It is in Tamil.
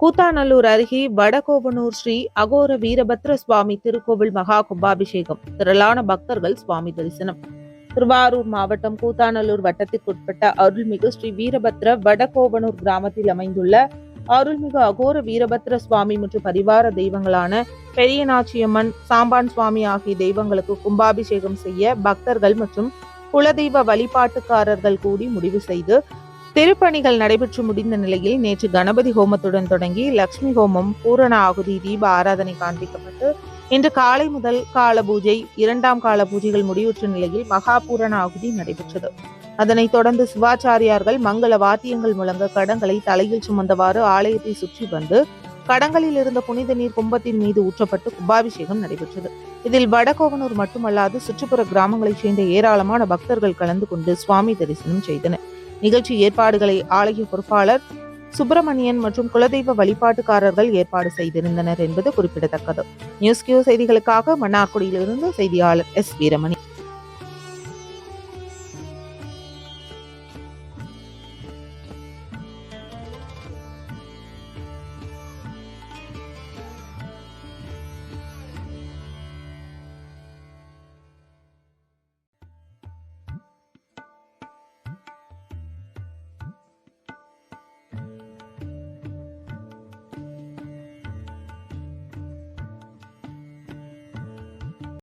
கூத்தாநல்லூர் அருகே வடகோபனூர் ஸ்ரீ அகோர வீரபத்ர சுவாமி திருக்கோவில் மகா கும்பாபிஷேகம். திரளான பக்தர்கள் சுவாமி தரிசனம். திருவாரூர் மாவட்டம் கூத்தாநல்லூர் வட்டத்திற்குட்பட்ட அருள்மிகு ஸ்ரீ வீரபத்ர வடகோபனூர் கிராமத்தில் அமைந்துள்ள அருள்மிகு அகோர வீரபத்ர சுவாமி மற்றும் பரிவார தெய்வங்களான பெரியநாச்சியம்மன் சாம்பான் சுவாமி ஆகிய தெய்வங்களுக்கு கும்பாபிஷேகம் செய்ய பக்தர்கள் மற்றும் குலதெய்வ வழிபாட்டுக்காரர்கள் கூடி முடிவு செய்து திருப்பணிகள் நடைபெற்று முடிந்த நிலையில் நேற்று கணபதி ஹோமத்துடன் தொடங்கி லட்சுமி ஹோமம் பூரண ஆகுதி தீப ஆராதனை காண்பிக்கப்பட்டு இன்று காலை முதல் கால பூஜை இரண்டாம் கால பூஜைகள் முடிவுற்ற நிலையில் மகா பூரண ஆகுதி நடைபெற்றது. அதனைத் தொடர்ந்து சிவாச்சாரியார்கள் மங்கள வாத்தியங்கள் முழங்க கடங்களை தலையில் சுமந்தவாறு ஆலயத்தை சுற்றி வந்து கடங்களில் இருந்த புனித நீர் கும்பத்தின் மீது ஊற்றப்பட்டு கும்பாபிஷேகம் நடைபெற்றது. இதில் வடகோவனூர் மட்டுமல்லாது சுற்றுப்புற கிராமங்களைச் சேர்ந்த ஏராளமான பக்தர்கள் கலந்து கொண்டு சுவாமி தரிசனம் செய்தனர். நிகழ்ச்சி ஏற்பாடுகளை ஆலய பொறுப்பாளர் சுப்பிரமணியன் மற்றும் குலதெய்வ வழிபாட்டுக்காரர்கள் ஏற்பாடு செய்திருந்தனர் என்பது குறிப்பிடத்தக்கது. நியூஸ் கியூ செய்திகளுக்காக மன்னார்குடியிலிருந்து செய்தியாளர் எஸ் வீரமணி.